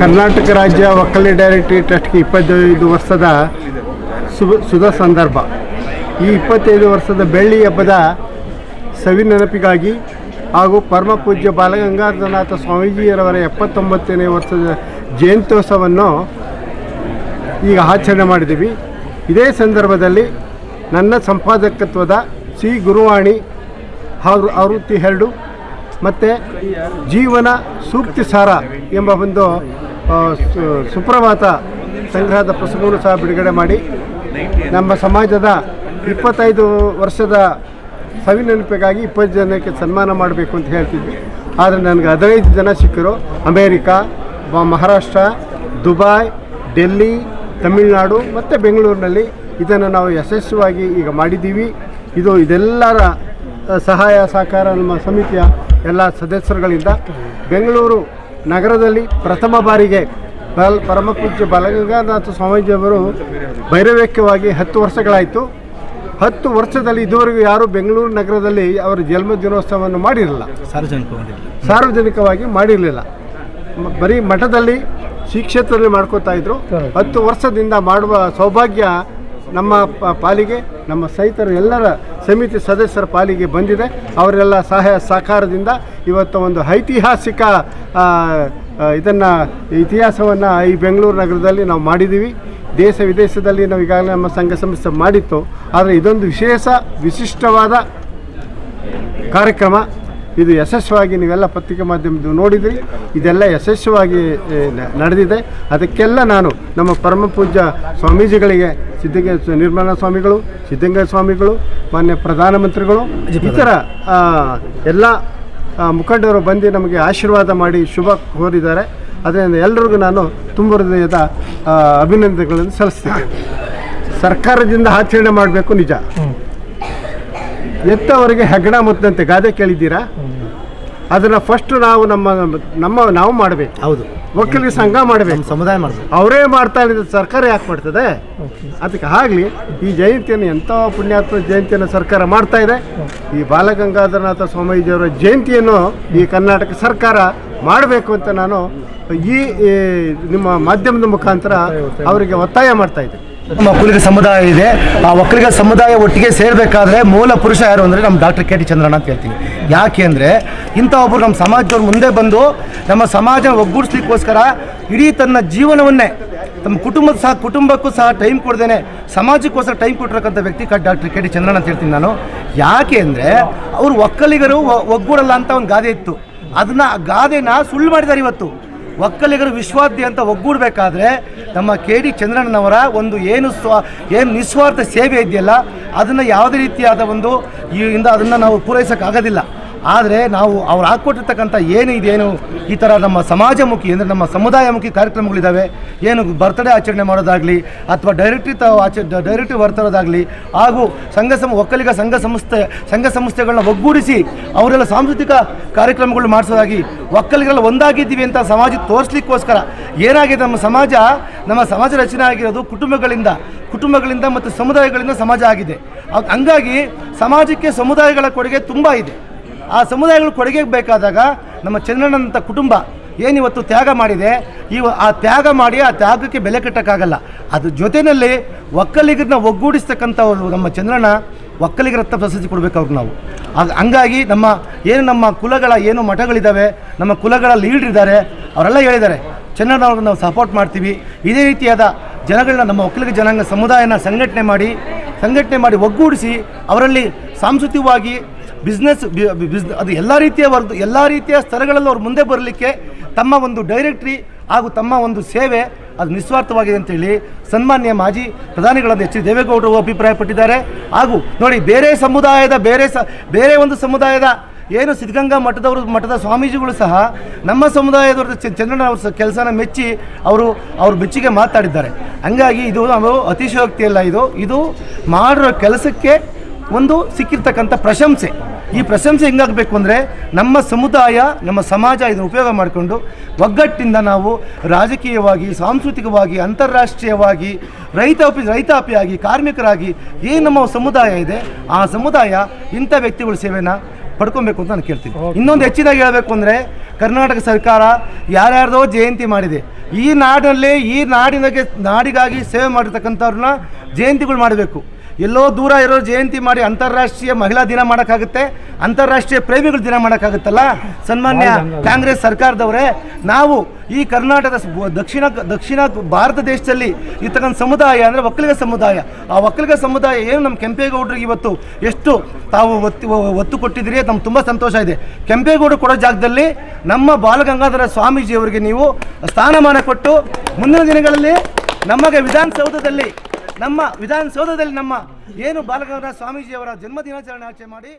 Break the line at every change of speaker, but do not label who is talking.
ಕರ್ನಾಟಕ ರಾಜ್ಯ ಒಕ್ಕಲಿ ಡೈರೆಕ್ಟರಿ ಟ್ರಸ್ಟ್ಗೆ ಇಪ್ಪತ್ತೈದು ವರ್ಷದ ಸುಧ ಸಂದರ್ಭ. ಈ ಇಪ್ಪತ್ತೈದು ವರ್ಷದ ಬೆಳ್ಳಿ ಹಬ್ಬದ ಸವಿ ನೆನಪಿಗಾಗಿ ಹಾಗೂ ಪರಮ ಪೂಜ್ಯ ಬಾಲಗಂಗಾಧರನಾಥ ಸ್ವಾಮೀಜಿಯರವರ ಎಪ್ಪತ್ತೊಂಬತ್ತನೇ ವರ್ಷದ ಜಯಂತ್ಯೋತ್ಸವವನ್ನು ಈಗ ಆಚರಣೆ ಮಾಡಿದ್ದೀವಿ. ಇದೇ ಸಂದರ್ಭದಲ್ಲಿ ನನ್ನ ಸಂಪಾದಕತ್ವದ ಸಿ ಗುರುವಾಣಿ ಹಾಗೂ ಆವೃತ್ತಿ ಎರಡು ಮತ್ತು ಜೀವನ ಸೂಕ್ತಿ ಸಾರ ಎಂಬ ಒಂದು ಸುಪ್ರಭಾತ ಸಂಗ್ರಹದ ಪುಸ್ತಕವನ್ನು ಸಹ ಬಿಡುಗಡೆ ಮಾಡಿ. ನಮ್ಮ ಸಮಾಜದ ಇಪ್ಪತ್ತೈದು ವರ್ಷದ ಸವಿ ನೆನಪಿಗಾಗಿ ಇಪ್ಪತ್ತು ಜನಕ್ಕೆ ಸನ್ಮಾನ ಮಾಡಬೇಕು ಅಂತ ಹೇಳ್ತಿದ್ವಿ. ಆದರೆ ನನಗೆ ಹದಿನೈದು ಜನ ಸಿಕ್ಕರು. ಅಮೇರಿಕಾ ಮಹಾರಾಷ್ಟ್ರ, ದುಬಾಯ್, ಡೆಲ್ಲಿ, ತಮಿಳುನಾಡು ಮತ್ತು ಬೆಂಗಳೂರಿನಲ್ಲಿ. ಇದನ್ನು ನಾವು ಯಶಸ್ವಿಯಾಗಿ ಈಗ ಮಾಡಿದ್ದೀವಿ. ಇದು ಇದೆಲ್ಲರ ಸಹಾಯ ಸಹಕಾರ ನಮ್ಮ ಸಮಿತಿಯ ಎಲ್ಲ ಸದಸ್ಯರುಗಳಿಂದ. ಬೆಂಗಳೂರು ನಗರದಲ್ಲಿ ಪ್ರಥಮ ಬಾರಿಗೆ ಬಲ್ ಪರಮಪೂಜ್ಯ ಬಲಗಂಗಾನಾಥ ಸ್ವಾಮೀಜಿಯವರು ಭೈರವ್ಯಕ್ಯವಾಗಿ ಹತ್ತು ವರ್ಷಗಳಾಯಿತು. ಹತ್ತು ವರ್ಷದಲ್ಲಿ ಇದುವರೆಗೂ ಯಾರೂ ಬೆಂಗಳೂರು ನಗರದಲ್ಲಿ ಅವರ ಜನ್ಮ ದಿನೋತ್ಸವವನ್ನು ಮಾಡಿರಲಿಲ್ಲ.
ಸಾರ್ವಜನಿಕ
ಸಾರ್ವಜನಿಕವಾಗಿ ಮಾಡಿರಲಿಲ್ಲ. ಬರೀ ಮಠದಲ್ಲಿ ಶ್ರೀ ಕ್ಷೇತ್ರದಲ್ಲಿ ಮಾಡ್ಕೋತಾ ಇದ್ರು. ಹತ್ತು ವರ್ಷದಿಂದ ಮಾಡುವ ಸೌಭಾಗ್ಯ ನಮ್ಮ ಪಾಲಿಗೆ, ನಮ್ಮ ಸಹಿತರ ಎಲ್ಲರ ಸಮಿತಿ ಸದಸ್ಯರ ಪಾಲಿಗೆ ಬಂದಿದೆ. ಅವರೆಲ್ಲ ಸಹಾಯ ಸಹಕಾರದಿಂದ ಇವತ್ತು ಒಂದು ಐತಿಹಾಸಿಕ ಇದನ್ನು, ಇತಿಹಾಸವನ್ನು ಈ ಬೆಂಗಳೂರು ನಗರದಲ್ಲಿ ನಾವು ಮಾಡಿದ್ದೀವಿ ದೇಶ ವಿದೇಶದಲ್ಲಿ ನಾವು ಈಗಾಗಲೇ ನಮ್ಮ ಸಂಘ ಸಂಸ್ಥೆ ಮಾಡಿತ್ತು. ಆದರೆ ಇದೊಂದು ವಿಶೇಷ, ವಿಶಿಷ್ಟವಾದ ಕಾರ್ಯಕ್ರಮ. ಇದು ಯಶಸ್ವಿಯಾಗಿ ನೀವೆಲ್ಲ ಪತ್ರಿಕೆ ಮಾಧ್ಯಮದ ನೋಡಿದ್ರಿ. ಇದೆಲ್ಲ ಯಶಸ್ವಿಯಾಗಿ ನಡೆದಿದೆ. ಅದಕ್ಕೆಲ್ಲ ನಾನು ನಮ್ಮ ಪರಮ ಪೂಜ್ಯ ಸ್ವಾಮೀಜಿಗಳಿಗೆ ಸಿದ್ಧಗ ನಿರ್ಮಲಾ ಸ್ವಾಮಿಗಳು ಸಿದ್ಧಗಂಗಾ ಸ್ವಾಮಿಗಳು ಮಾನ್ಯ ಪ್ರಧಾನಮಂತ್ರಿಗಳು ಇತರ ಥರ ಎಲ್ಲ ಮುಖಂಡರು ಬಂದು ನಮಗೆ ಆಶೀರ್ವಾದ ಮಾಡಿ ಶುಭ ಕೋರಿದ್ದಾರೆ. ಅದರಿಂದ ಎಲ್ಲರಿಗೂ ನಾನು ತುಂಬ ಹೃದಯದ ಅಭಿನಂದನೆಗಳನ್ನು ಸಲ್ಲಿಸ್ತೀನಿ. ಸರ್ಕಾರದಿಂದ ಆಚರಣೆ ಮಾಡಬೇಕು ನಿಜ. ಎತ್ತವರಿಗೆ ಹೆಗ್ಗಣ ಮುತ್ತಂತೆ. ಗಾದೆ ಕೇಳಿದ್ದೀರಾ? ಅದನ್ನ ಫಸ್ಟ್ ನಾವು ನಮ್ಮ ನಮ್ಮ ನಾವು ಮಾಡಬೇಕು.
ಹೌದು.
ಒಕ್ಕಲಿಗ ಸಂಘ ಮಾಡಬೇಕು.
ಸಮುದಾಯ ಮಾಡಬೇಕು.
ಅವರೇ ಮಾಡ್ತಾ ಇದ್ದ ಸರ್ಕಾರ ಯಾಕೆ ಮಾಡ್ತದೆ? ಅದಕ್ಕೆ ಆಗಲಿ ಈ ಜಯಂತಿಯನ್ನು ಎಂಥ ಪುಣ್ಯಾತ್ಮ ಜಯಂತಿಯನ್ನು ಸರ್ಕಾರ ಮಾಡ್ತಾ ಇದೆ. ಈ ಬಾಲಗಂಗಾಧರನಾಥ ಸ್ವಾಮೀಜಿಯವರ ಜಯಂತಿಯನ್ನು ಈ ಕರ್ನಾಟಕ ಸರ್ಕಾರ ಮಾಡಬೇಕು ಅಂತ ನಾನು ಈ ಈ ನಿಮ್ಮ ಮಾಧ್ಯಮದ ಮುಖಾಂತರ ಅವರಿಗೆ ಒತ್ತಾಯ ಮಾಡ್ತಾ ಇದ್ದೀನಿ.
ನಮ್ಮ ಒಕ್ಕಲಿಗ ಸಮುದಾಯ ಇದೆ. ಆ ಒಕ್ಕಲಿಗ ಸಮುದಾಯ ಒಟ್ಟಿಗೆ ಸೇರಬೇಕಾದ್ರೆ ಮೂಲ ಪುರುಷ ಯಾರು ಅಂದರೆ ನಮ್ಮ ಡಾಕ್ಟರ್ ಕೆ ಟಿ ಚಂದ್ರಣ್ಣ ಅಂತ ಹೇಳ್ತೀನಿ. ಯಾಕೆ ಅಂದರೆ ಇಂಥ ಒಬ್ಬರು ನಮ್ಮ ಸಮಾಜದವ್ರು ಮುಂದೆ ಬಂದು ನಮ್ಮ ಸಮಾಜ ಒಗ್ಗೂಡಿಸ್ಲಿಕ್ಕೋಸ್ಕರ ಇಡೀ ತನ್ನ ಜೀವನವನ್ನೇ ತಮ್ಮ ಕುಟುಂಬದ ಸಹ ಕುಟುಂಬಕ್ಕೂ ಸಹ ಟೈಮ್ ಕೊಡ್ದೇನೆ, ಸಮಾಜಕ್ಕೋಸ್ಕರ ಟೈಮ್ ಕೊಟ್ಟಿರಕ್ಕಂಥ ವ್ಯಕ್ತಿ ಕ ಡಾಕ್ಟರ್ ಕೆ ಟಿ ಚಂದ್ರಣ್ಣ ಅಂತ ಹೇಳ್ತೀನಿ ನಾನು. ಯಾಕೆ ಅಂದರೆ ಅವರು ಒಕ್ಕಲಿಗರು ಒಗ್ಗೂಡಲ್ಲ ಅಂತ ಒಂದು ಗಾದೆ ಇತ್ತು. ಅದನ್ನ ಗಾದೆನ ಸುಳ್ಳು ಮಾಡಿದ್ದಾರೆ ಇವತ್ತು. ಒಕ್ಕಲಿಗರು ವಿಶ್ವಾದ್ಯಂತ ಒಗ್ಗೂಡಬೇಕಾದ್ರೆ ನಮ್ಮ ಕೆ ಡಿ ಚಂದ್ರಣ್ಣನವರ ಒಂದು ಏನು ಸ್ವ, ಏನು ನಿಸ್ವಾರ್ಥ ಸೇವೆ ಇದೆಯಲ್ಲ, ಅದನ್ನು ಯಾವುದೇ ರೀತಿಯಾದ ಒಂದು ಈ ಇಂದ ಅದನ್ನು ನಾವು ಪೂರೈಸೋಕ್ಕಾಗೋದಿಲ್ಲ. ಆದರೆ ನಾವು ಅವ್ರು ಹಾಕ್ಕೊಟ್ಟಿರ್ತಕ್ಕಂಥ ಏನು ಇದೇನು? ಈ ಥರ ನಮ್ಮ ಸಮಾಜಮುಖಿ, ಅಂದರೆ ನಮ್ಮ ಸಮುದಾಯಮುಖಿ ಕಾರ್ಯಕ್ರಮಗಳಿದ್ದಾವೆ ಏನು ಬರ್ತ್ಡೇ ಆಚರಣೆ ಮಾಡೋದಾಗಲಿ, ಅಥವಾ ಡೈರೆಕ್ಟ್ರಿ ತಾವು ಆಚ ಡೈರೆಕ್ಟ್ರಿ ಬರ್ತರೋದಾಗಲಿ ಹಾಗೂ ಸಂಘ ಸಮ, ಒಕ್ಕಲಿಗ ಸಂಘ ಸಂಸ್ಥೆ, ಸಂಘ ಸಂಸ್ಥೆಗಳನ್ನ ಒಗ್ಗೂಡಿಸಿ ಅವರೆಲ್ಲ ಸಾಂಸ್ಕೃತಿಕ ಕಾರ್ಯಕ್ರಮಗಳು ಮಾಡಿಸೋದಾಗಿ, ಒಕ್ಕಲಿಗರೆಲ್ಲ ಒಂದಾಗಿದ್ದೀವಿ ಅಂತ ಸಮಾಜಕ್ಕೆ ತೋರಿಸ್ಲಿಕ್ಕೋಸ್ಕರ ಏನಾಗಿದೆ ನಮ್ಮ ಸಮಾಜ? ನಮ್ಮ ಸಮಾಜ ರಚನೆ ಆಗಿರೋದು ಕುಟುಂಬಗಳಿಂದ ಕುಟುಂಬಗಳಿಂದ ಮತ್ತು ಸಮುದಾಯಗಳಿಂದ ಸಮಾಜ ಆಗಿದೆ. ಹಂಗ್- ಹಂಗಾಗಿ ಸಮಾಜಕ್ಕೆ ಸಮುದಾಯಗಳ ಕೊಡುಗೆ ತುಂಬ ಇದೆ. ಆ ಸಮುದಾಯಗಳು ಕೊಡುಗೆ ಬೇಕಾದಾಗ ನಮ್ಮ ಚಂದ್ರಣ್ಣನಂಥ ಕುಟುಂಬ ಏನಿವತ್ತು ತ್ಯಾಗ ಮಾಡಿದೆ ಇವ ಆ ತ್ಯಾಗ ಮಾಡಿ ಆ ತ್ಯಾಗಕ್ಕೆ ಬೆಲೆ ಕಟ್ಟೋಕ್ಕಾಗಲ್ಲ. ಅದ್ರ ಜೊತೆಯಲ್ಲಿ ಒಕ್ಕಲಿಗರನ್ನ ಒಗ್ಗೂಡಿಸ್ತಕ್ಕಂಥವ್ರು ನಮ್ಮ ಚಂದ್ರನ ಒಕ್ಕಲಿಗರ ಹತ್ರ ಪ್ರಶಸ್ತಿ ಕೊಡಬೇಕು ಅವ್ರಿಗೆ ನಾವು. ಹಂಗಾಗಿ ನಮ್ಮ ಏನು ನಮ್ಮ ಕುಲಗಳ ಏನು ಮಠಗಳಿದ್ದಾವೆ ನಮ್ಮ ಕುಲಗಳ ಲೀಡ್ರ್ ಇದ್ದಾರೆ, ಅವರೆಲ್ಲ ಹೇಳಿದ್ದಾರೆ ಚೆನ್ನಣ್ಣವ್ರನ್ನ ನಾವು ಸಪೋರ್ಟ್ ಮಾಡ್ತೀವಿ. ಇದೇ ರೀತಿಯಾದ ಜನಗಳನ್ನ ನಮ್ಮ ಒಕ್ಕಲಿಗ ಜನಾಂಗ ಸಮುದಾಯನ ಸಂಘಟನೆ ಮಾಡಿ ಸಂಘಟನೆ ಮಾಡಿ ಒಗ್ಗೂಡಿಸಿ ಅವರಲ್ಲಿ ಸಾಂಸ್ಕೃತಿಕವಾಗಿ ಬಿಸ್ನೆಸ್ ಬಿಸ್ ಅದು ಎಲ್ಲ ರೀತಿಯ ವರ್ಗ ಎಲ್ಲ ರೀತಿಯ ಸ್ಥಳಗಳಲ್ಲೂ ಅವ್ರು ಮುಂದೆ ಬರಲಿಕ್ಕೆ ತಮ್ಮ ಒಂದು ಡೈರೆಕ್ಟ್ರಿ ಹಾಗೂ ತಮ್ಮ ಒಂದು ಸೇವೆ ಅದು ನಿಸ್ವಾರ್ಥವಾಗಿದೆ ಅಂತೇಳಿ ಸನ್ಮಾನ್ಯ ಮಾಜಿ ಪ್ರಧಾನಿಗಳಾದ ಎಚ್ ಡಿ ದೇವೇಗೌಡರು ಅಭಿಪ್ರಾಯಪಟ್ಟಿದ್ದಾರೆ. ಹಾಗೂ ನೋಡಿ, ಬೇರೆ ಸಮುದಾಯದ, ಬೇರೆ ಸ, ಬೇರೆ ಒಂದು ಸಮುದಾಯದ ಏನು ಸಿದ್ಧಗಂಗಾ ಮಠದವರು, ಮಠದ ಸ್ವಾಮೀಜಿಗಳು ಸಹ ನಮ್ಮ ಸಮುದಾಯದವ್ರ ಚಂದ್ರನ ಅವ್ರ ಕೆಲಸನ ಮೆಚ್ಚಿ ಅವರು, ಅವ್ರ ಮೆಚ್ಚಿಗೆ ಮಾತಾಡಿದ್ದಾರೆ. ಹಂಗಾಗಿ ಇದು ನಾವು ಅತಿಶಯೋಕ್ತಿ ಅಲ್ಲ ಇದು. ಇದು ಮಾಡಿರೋ ಕೆಲಸಕ್ಕೆ ಒಂದು ಸಿಕ್ಕಿರ್ತಕ್ಕಂಥ ಪ್ರಶಂಸೆ. ಈ ಪ್ರಶಂಸೆ ಹೆಂಗಾಗಬೇಕು ಅಂದರೆ ನಮ್ಮ ಸಮುದಾಯ ನಮ್ಮ ಸಮಾಜ ಇದನ್ನು ಉಪಯೋಗ ಮಾಡಿಕೊಂಡು ಒಗ್ಗಟ್ಟಿಂದ ನಾವು ರಾಜಕೀಯವಾಗಿ ಸಾಂಸ್ಕೃತಿಕವಾಗಿ ಅಂತಾರಾಷ್ಟ್ರೀಯವಾಗಿ ರೈತಾಪಿ ರೈತಾಪಿಯಾಗಿ ಕಾರ್ಮಿಕರಾಗಿ ಏನು ನಮ್ಮ ಸಮುದಾಯ ಇದೆ ಆ ಸಮುದಾಯ ಇಂಥ ವ್ಯಕ್ತಿಗಳ ಸೇವೆನ ಪಡ್ಕೊಬೇಕು ಅಂತ ನಾನು ಕೇಳ್ತೀನಿ. ಇನ್ನೊಂದು ಹೆಚ್ಚಿನಾಗಿ ಹೇಳಬೇಕು ಅಂದರೆ ಕರ್ನಾಟಕ ಸರ್ಕಾರ ಯಾರ್ಯಾರ್ದೋ ಜಯಂತಿ ಮಾಡಿದೆ. ಈ ನಾಡಿನಲ್ಲಿ ಈ ನಾಡಿನಗೆ ನಾಡಿಗಾಗಿ ಸೇವೆ ಮಾಡಿರ್ತಕ್ಕಂಥವ್ರನ್ನ ಜಯಂತಿಗಳು ಮಾಡಬೇಕು. ಎಲ್ಲೋ ದೂರ ಇರೋ ಜಯಂತಿ ಮಾಡಿ ಅಂತಾರಾಷ್ಟ್ರೀಯ ಮಹಿಳಾ ದಿನ ಮಾಡೋಕ್ಕಾಗುತ್ತೆ ಅಂತಾರಾಷ್ಟ್ರೀಯ ಪ್ರೇಮಿಗಳ ದಿನ ಮಾಡೋಕ್ಕಾಗುತ್ತಲ್ಲ? ಸನ್ಮಾನ್ಯ ಕಾಂಗ್ರೆಸ್ ಸರ್ಕಾರದವರೇ ನಾವು ಈ ಕರ್ನಾಟಕದ ದಕ್ಷಿಣ ದಕ್ಷಿಣ ಭಾರತ ದೇಶದಲ್ಲಿ ಇರ್ತಕ್ಕಂಥ ಸಮುದಾಯ ಅಂದರೆ ಒಕ್ಕಲಿಗ ಸಮುದಾಯ. ಆ ಒಕ್ಕಲಿಗ ಸಮುದಾಯ ಏನು ನಮ್ಮ ಕೆಂಪೇಗೌಡರಿಗೆ ಇವತ್ತು ಎಷ್ಟು ತಾವು ಒತ್ತು ಒತ್ತು ಕೊಟ್ಟಿದ್ದೀರಿ ನಮ್ಗೆ ತುಂಬ ಸಂತೋಷ ಇದೆ. ಕೆಂಪೇಗೌಡರು ಕೊಡೋ ಜಾಗದಲ್ಲಿ ನಮ್ಮ ಬಾಲಗಂಗಾಧರ ಸ್ವಾಮೀಜಿಯವರಿಗೆ ನೀವು ಸ್ಥಾನಮಾನ ಕೊಟ್ಟು ಮುಂದಿನ ದಿನಗಳಲ್ಲಿ ನಮಗೆ ವಿಧಾನಸೌಧದಲ್ಲಿ ನಮ್ಮ ವಿಧಾನಸೌಧದಲ್ಲಿ ನಮ್ಮ ಏನು ಬಾಲಗೌರ ಸ್ವಾಮೀಜಿಯವರ ಜನ್ಮದಿನಾಚರಣೆ ಆಚರಣೆ ಮಾಡಿ